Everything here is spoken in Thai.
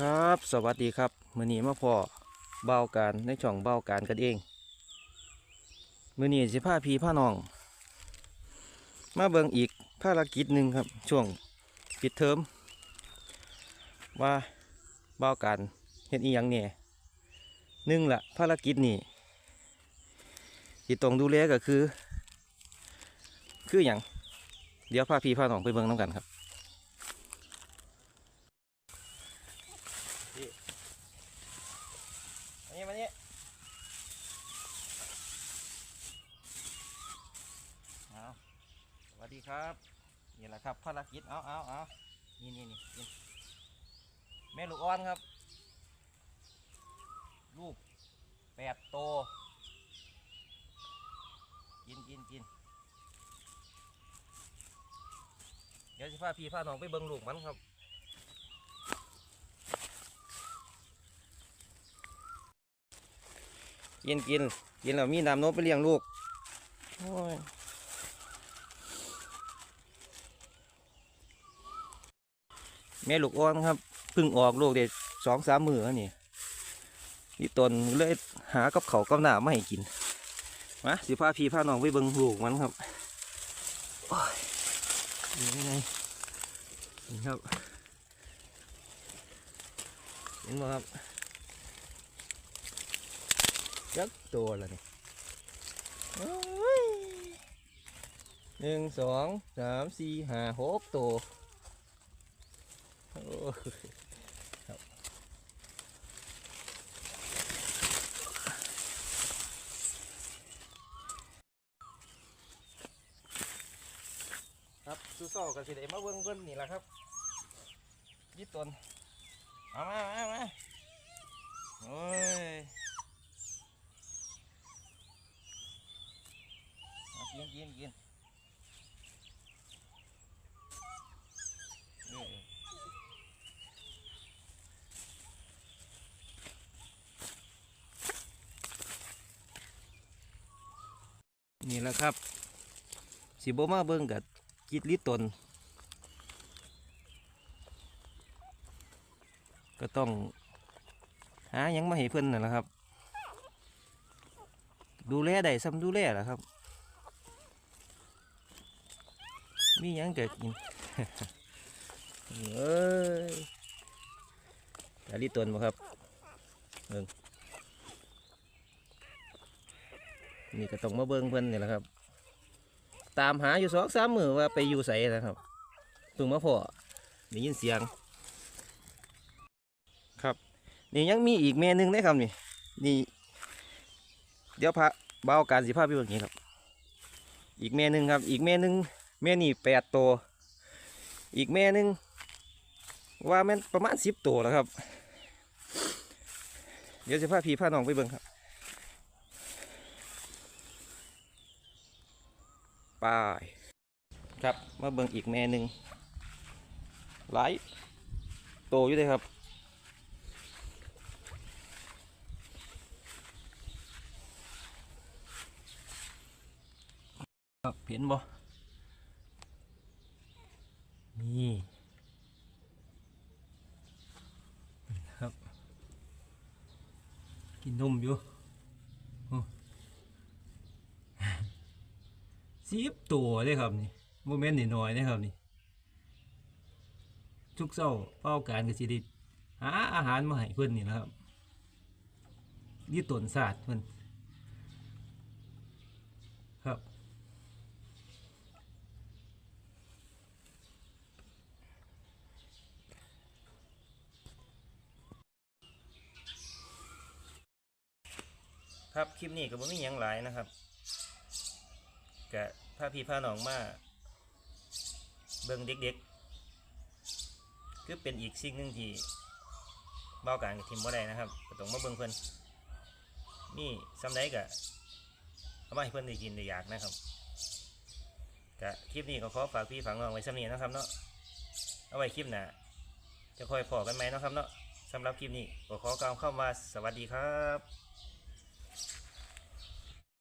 ครับ สวัสดีครับมือนี้มาพอเบาการในช่องเบาการกันเองมือนี้สิพาพี่พานอง มาเบิ่งอีกภารกิจหนึ่งครับ ช่วงปิดเทอมว่าเบาการเฮ็ดอีหยังเนี่ยหนึ่งละภารกิจนี่ที่ต้องดูแลก็คือ คืออย่างเดี๋ยวพาพี่พานองไปเบิ่งน้ำกันครับ มานี่มานี่เอาสวัสดี ครับนี่แหละครับภารกิจเอาเอาเอานี่นี่นี่แม่ลูกอ่อนครับ ลูกแปดโต กินกินกินเดี๋ยวสิพาพี่พาน้องไปเบิ่งลูกมันครับกินกินกินแล้วมีน้ำนมไปเลี้ยงลูกโอ้ย แม่ลูกอ่อนครับเพิ่งออกลูกได้สองสามมือแล้วนี่นี่ตนเลยหากับเขากับหน้าไมาให้กินมาสิพาพี่พาน้องไปเบิ่งลูกมันครับโอ้ยนี่ไงนี่ครับเห็นไหมครับจักตัวละนี่หนึ่งสองสามสี่ห้าหกตัว ครับครับสู้โซ่กันสิเดมาเบิ้งเบิ้งนี่แหละครับยี่ตนเอามามามาโอ้ยกินกินกิน นี่แหละครับ สิบมาเบิ่งกับกิดลิตน ก็ต้อง หายังมาให้เพิ่นนั่นแหละครับ ดูแลได้ซ้ำดูแลแหละครับ มียังเกิดกินเอ้ยกะลิตนบ่ครับเบิ่ง นี่ก็ต้องมาเบิ่งเพิ่นนี่แหละครับ ตามหาอยู่สองสามมือว่าไปอยู่ใส่นะครับเพิ่งมาพอได้ยินเสียง ครับ นี่ยังมีอีกแม่หนึงได้ครับนี่นี่ เดี๋ยวพระเบาการสิภาพไปเบิ่งนี้ครับ อีกแม่หนึ่งครับ อีกแม่หนึ่งแม่นี่แปดตัว อีกแม่หนึ่งว่าแม่นประมาณสิบตัวแล้วครับ เดี๋ยวจะพาพี่พาน้องไปเบิ่งครับ ไปครับมาเบิ่งอีกแม่หนึ่งหลายโตอยู่เลยครับครับเห็นบ่นี่ครับ กินนมอยู่โอ้ สิบตัวเลยครับนี่โมเมนต์นี่น้อยเลยครับนี่ทุกเช้าเป้าการก็สิได้หาอาหารมาให้เพิ่นนี่นะครับนี่ตนศาสตร์เพิ่นครับครับ คลิปนี้ก็บ่มีหยังหลายนะครับกะพาพี่พาน้องมาเบิ่งเด็กๆคือเป็นอีกสิ่งหนึ่งที่เบ้าการกับทีมบ่ได้นะครับก็ต้องมาเบิ่งเพิ่นนี่ซ้ำใดกะเอามาให้เพิ่นได้กินได้อยากนะครับกะคลิปนี้ก็ขอฝากพี่ฝากน้องไว้ซ้ำนี้นะครับเนาะเอาไว้คลิปหน้าจะคอยพอกันไหมนะครับเนาะสำหรับคลิปนี้ก็ขอกล่าวคำว่าสวัสดีครับ